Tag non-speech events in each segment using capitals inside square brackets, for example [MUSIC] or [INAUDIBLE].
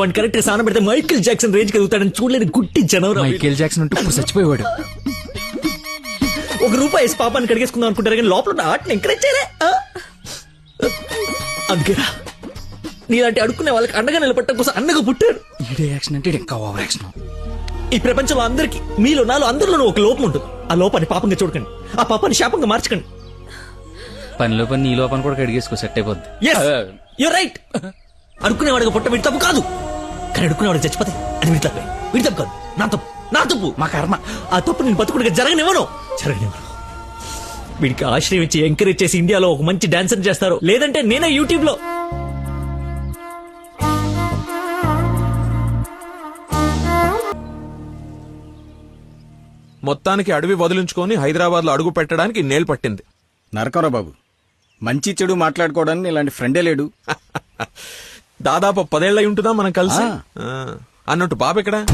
వాడిని కరెక్ట్ సాన పెడితే మైకిల్ జాక్సన్ రేంజ్ ఎదుగుతాడని చూడలేని గుట్టి జనవరం. మైకేల్ జాక్సన్ ఉంటూ ఇప్పుడు చచ్చిపోయేవాడు. ఒక రూపాయి వేసి పాపాన్ని కడిగేసుకుందాం అనుకుంటారు కానీ లోపల ఉన్న ఆటని ఎంకరేజ్ చేయలే. ఆ? అందుకేరా నీలాంటి అడుక్కునే వాళ్ళకి అండగా నిలబట్టడం కోసం అండగా పుట్టారు. ఈడే యాక్షన్ అంటే ఈడు ఇంకా ఓవర్ యాక్షన్ ఈ ప్రపంచంలో అందరికి మీలో నాలో అందరిలోనూ ఒక లోపం ఉంటుంది. ఆ లోపాన్ని పాపంగా చూడకండి. ఆ పాపాన్ని శాపంగా మార్చకండి. పనిలో పని నీ లోపల కూడా కడిగేసుకో సెట్ అయిపోద్ది. యు రైట్ అనుకునేవాడిగా పుట్ట వీడి తప్పు కాదు. కానీ చచ్చిపోతే అది వీడి తప్పే. వీడి తప్పు కాదు. నా తప్పు. నా తప్పు. మా కర్మ. ఆ తప్పు నేను బతుకుడిగా జరగనివ్వను. జరగనివ్వను. వీడికి ఆశ్రయం ఇచ్చి ఎంకరేజ్ చేసి ఇండియాలో ఒక మంచి డాన్సర్ చేస్తారు. లేదంటే నేనే యూట్యూబ్లో మొత్తానికి అడవి వదిలించుకొని హైదరాబాద్లో అడుగు పెట్టడానికి నేలు పట్టింది. నరకరా బాబు. మంచి చెడు మాట్లాడుకోవడానికి ఇలాంటి ఫ్రెండే లేడు. [LAUGHS] దాదాపు పదేళ్ళై ఉంటుందా మనం కలిసి? ఆ. అన్నట్టు బాబు ఎక్కడ?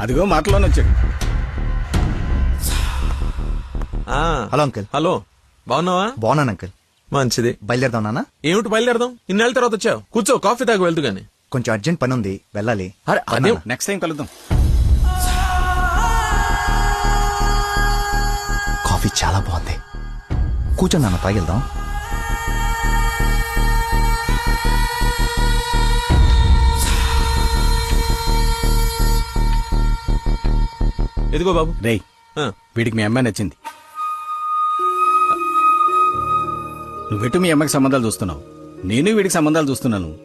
అదిగో మాటలోనే వచ్చాడు. ఆ. Hello uncle. హలో. బాగున్నావా? బాగున్నాను అంకుల్. మంచిది. బయలుదేరదాం నాన్న. ఏమిటి బయలుదేరదాం? ఇన్నేళ్ళ తర్వాత వచ్చావు. కూర్చో కాఫీ తాగి వెళ్తూ గాని. కొంచెం అర్జెంట్ పని ఉంది వెళ్ళాలి. అరే అదే నెక్స్ట్ టైం కలుద్దాం. కాఫీ చాలా బాగుంది. కూర్చొని నాన్న తాగిద్దాం. ఎదిగో బాబు. రేయ్ ఆ. వీడికి మీ అమ్మాయి నచ్చింది. నువ్వెటు మీ అమ్మకి సంబంధాలు చూస్తున్నావు? నేను వీడికి సంబంధాలు చూస్తున్నాను.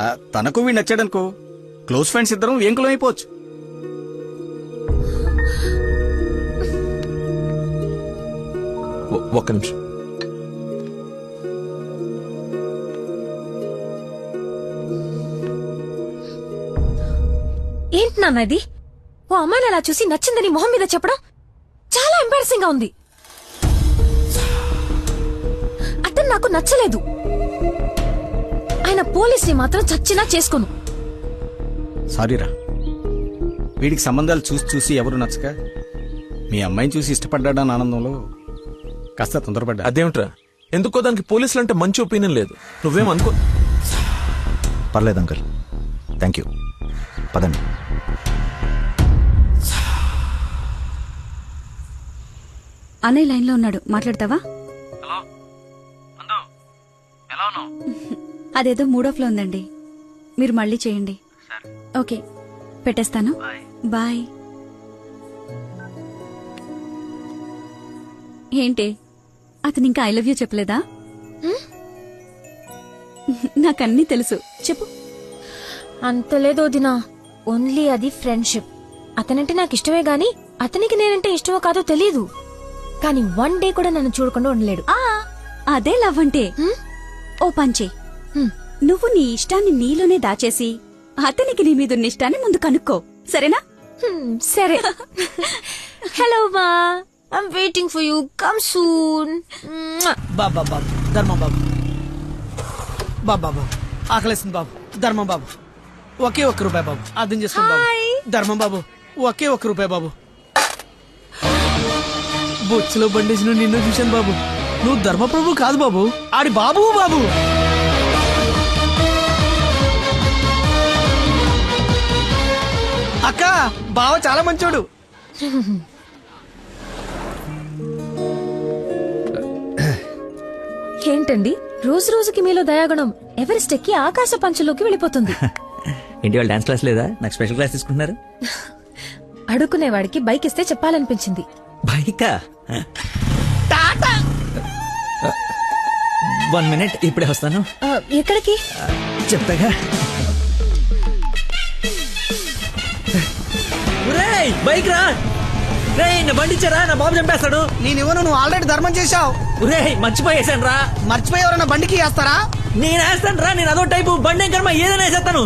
ఆ, తనకు వీడు నచ్చాడనుకో క్లోజ్ ఫ్రెండ్స్ ఇద్దరం ఏంకులం అయిపోవచ్చు. ఒ- ఒక్క నిమిషం. ఏంటి నాన్న ఇది? ఓ అమ్మాయిని అలా చూసి నచ్చిందని మొహం మీద చెప్పడం చాలా ఎంబారసింగ్గా ఉంది. అతను నాకు నచ్చలేదు. ఆయన పోలీస్ని మాత్రం చచ్చినా చేసుకోను. సారీరా వీడికి సంబంధాలు చూసి చూసి ఎవరు నచ్చక మీ అమ్మాయిని చూసి ఇష్టపడ్డాడని ఆనందంలో కాస్త తొందరపడ్డా? అదేమిట్రా? ఎందుకో దానికి పోలీసులు అంటే మంచి ఒపీనియన్ లేదు. నువ్వేం అనుకో పర్లేదు అంకుల్. థ్యాంక్ యూ పదండి. అన్నయ్య లైన్లో ఉన్నాడు. మాట్లాడతావా? అదేదో మూడోఫ్లో ఉందండి. మీరు మళ్ళీ చేయండి. ఓకే పెట్టేస్తాను. బాయ్. ఏంటి? అతను ఇంకా ఐ లవ్ యూ చెప్పలేదా? నాకన్నీ తెలుసు. చెప్పు. అంత లేదు వదినా. ఓన్లీ అది ఫ్రెండ్షిప్ అతనంటే నాకు ఇష్టమే గాని అతనికి నేనంటే ఇష్టమో కాదో తెలియదు కానీ వన్ డే కూడా నన్ను చూడకుండా ఉండలేడు. ఆ అదే లవ్ అంటే? ఓ పంచే. నువ్వు నీ ఇష్టాన్ని నీలోనే దాచేసి అతనికి నీ మీదున్న ఇష్టాన్ని ముందు కనుక్కో. సరేనా? హ్మ్, సరే. హలో మా I'm waiting for you come soon బాబా బాబు ధర్మం బాబు. బాబా బాబు ఆకలేస్తుంది బాబు. ధర్మం బాబు. ఒకే ఒక్క రూపాయి బాబు. అర్థం చేసుకోండి బాబు. ధర్మం బాబు. ఒకే ఒక్క రూపాయి బాబు. బొచ్చులో బండేసిన నిన్ను చూశాను బాబు. నువ్వు ధర్మప్రభు కాదు బాబు ఆడి బాబు బాబు. అక్క బావ చాలా మంచోడు. ఏంటండి? రోజు రోజుకి మీలో దయాగుణం ఎవరెస్ట్ ఎక్కి ఆకాశ పంచులోకి వెళ్ళిపోతుంది. [LAUGHS] ఏంటి వాళ్ళు డాన్స్ క్లాస్ లేదా? నాకు స్పెషల్ క్లాస్ తీసుకుంటున్నారు. [LAUGHS] అడుక్కునేవాడికి బైక్ ఇస్తే చెప్పాలనిపించింది. బైకా? వన్ మినిట్ ఇప్పుడే వస్తాను. ఎక్కడికి? చెప్తాగా ఒరేయ్, బైక్ రా. రే నా బండి ఇచ్చారా? నా బాబు చంపేస్తాడు. నేను ఇవ్వను నువ్వు ఆల్రెడీ ధర్మం చేశావు. ఒరే మర్చిపోయేసాను రా మర్చిపోయి ఎవరైనా బండికి వేస్తారా? నేను వేస్తాను రా నేను అదో టైపు బండి కర్మ ఏదైనా వేసేస్తాను.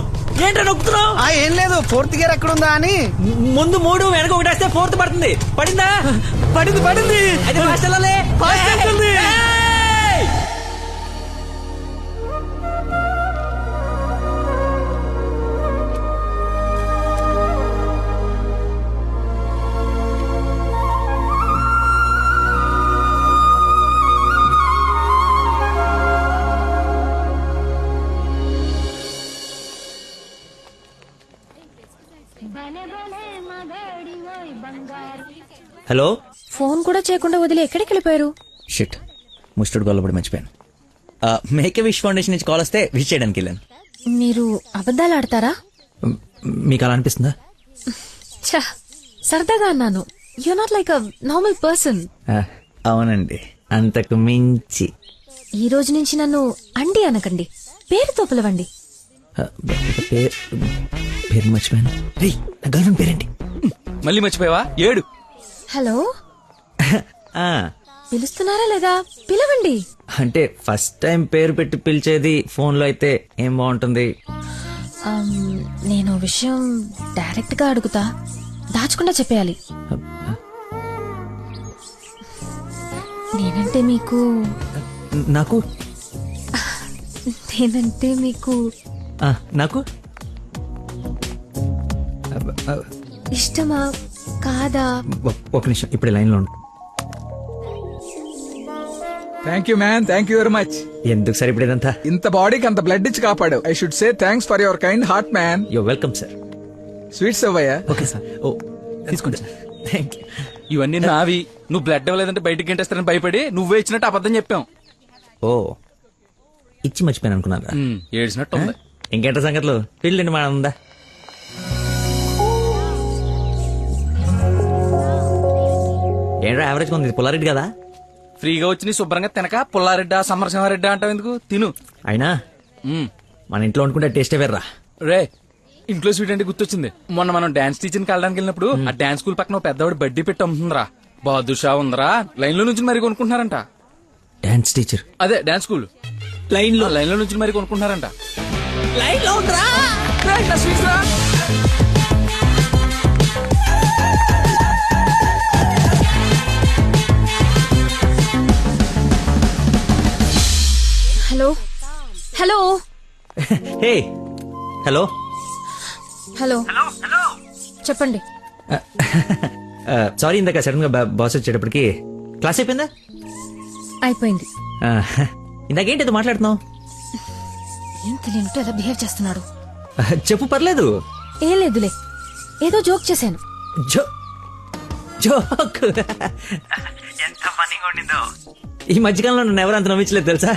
ఏంట్రా నొక్కుతున్నావు? ఆ ఏం లేదు ఫోర్త్ గేర్ ఎక్కడుందా అని. ముందు మూడు వెనక ఒకటి వేస్తే ఫోర్త్ పడుతుంది. పడిందా? పడింది పడింది. అయితే ఫాస్ట్ వెళ్ళాలి. Fast వెళ్తుంది. చేయకుండా వదిలి ఎక్కడికి వెళ్ళిపోయారు? షిట్ ముస్టుడు గొల్లబడి మర్చిపోయాను. మేకే విష్ ఫౌండేషన్ నుంచి కాల్ వస్తే విష్ చేయడానికి వెళ్ళాను. మీరు అబద్ధాలు ఆడతారా? మీకు అలా అనిపిస్తుందా? ఛ సరదాగా అన్నాను. You not like a normal person అవునండి. అంతకు మించి. ఈ రోజు నుంచి నన్ను అండి అనకండి. పేరుతో పిలవండి. పేరు పేరు మర్చిపోయాను. రే నా గర్ల్ఫ్రెండ్ పేరేంటి? మళ్ళీ మర్చిపోయావా? ఏడు. హలో? ఆ, పిలుస్తున్నారా లేదా? పిలవండి. అంటే ఫస్ట్ టైం పేరు పెట్టి పిలిచేది ఫోన్లో అయితే ఏం బాగుంటుంది? అమ్, నేను ఓ విషయం డైరెక్ట్గా అడుగుతా. దాచకుండా చెప్పేయాలి. నేనంటే మీకు నాకు? నేనంటే మీకు ఆ, నాకు? ఇష్టమా? కాదా? ఒ- ఒక నిమిషం ఇప్పుడు లైన్లో ఉండు. Thank you man thank you very much ఎందుకు సార్ ఇప్పుడు ఇదంతా? ఇంత బాడీకి అంత బ్లడ్ ఇచ్చి కాపాడు. I should say thanks for your kind heart man yo welcome sir sweets అవ్వయ్యా okay sir ఓ తీసుకోండి సార్. థ్యాంక్ యూ ఇవన్నీ నావి. నువ్వు బ్లడ్ ఇవ్వలేదంటే బయటికి గంటేస్తారని భయపడి నువ్వే ఇచ్చినట్టు అబద్ధం చెప్పాం. ఓ ఇచ్చి మర్చిపోయాను అనుకున్నారా ఉమ్, ఏడ్చినట్టు ఉంది. ఇంకేంట సంగతులు? పెళ్ళండి మా ఉందా ఏంట్రా యావరేజ్ ఉంది? పుల్లారెడ్డి కదా? ఫ్రీగా వచ్చి నీ శుభ్రంగా తినక పుల్లారెడ్డా సమరసింహారెడ్డా అంటావు ఎందుకు? తిను. అయినా. మన ఇంట్లో వండుకుంటే టేస్టే వేర్రా. రే ఇంట్లో స్వీట్ అంటే గుర్తొచ్చింది. మొన్న మనం డాన్స్ టీచర్కి వెళ్ళడానికి వెళ్ళినప్పుడు ఆ డాన్స్ స్కూల్ పక్కన ఓ పెద్దవాడు బడ్డీ పెట్టి అమ్ముతుందిరా. బాదుషా ఉందరా. లైన్లో నుంచి మరి కొనుక్కుంటున్నారంట. Dance teacher. అదే డాన్స్ స్కూల్. లైన్లో లైన్లో నుంచి మరి కొనుక్కుంటున్నారంట. లైన్లో ఉందిరా హలో. హే. హలో. హలో. చెప్పండి. సారీ ఇందాక సడన్గా బాస్ వచ్చేటప్పటికి క్లాస్ అయిపోయిందా? అయిపోయింది. ఇందాకేంటి ఇది మాట్లాడుతున్నావు? ఏం తెలియనట్టు ఎలా బిహేవ్ చేస్తున్నాడు. చెప్పు పర్లేదు. ఏం లేదులే. ఏదో జోక్ చేశాను. జో జోక్. [LAUGHS] ఎంత ఫన్నీగా ఉండిందో. ఈ మధ్యకాలంలో నన్ను ఎవరు అంత నమ్మించలేదు తెలుసా?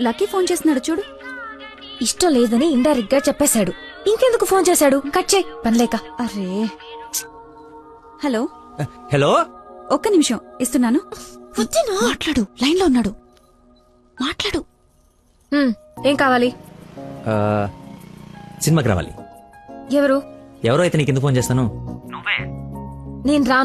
లక్కీ ఫోన్ చేస్తున్నాడు చూడు. ఇష్టం లేదని ఇండైరెక్ట్గా చెప్పేశాడు. ఇంకెందుకు ఫోన్ చేశాడు? కట్ చేయి. పనిలేక అరే. హలో. హలో? ఒక్క నిమిషం. ఇస్తున్నాను. మాట్లాడు. లైన్లో ఉన్నాడు. మాట్లాడు. హ్మ్, ఏం కావాలి? ఆ, సినిమాకి రావాలి. ఎవరు? ఎవరో అయితే నీకు ఎందుకు ఫోన్ చేస్తాను? నేను రాను.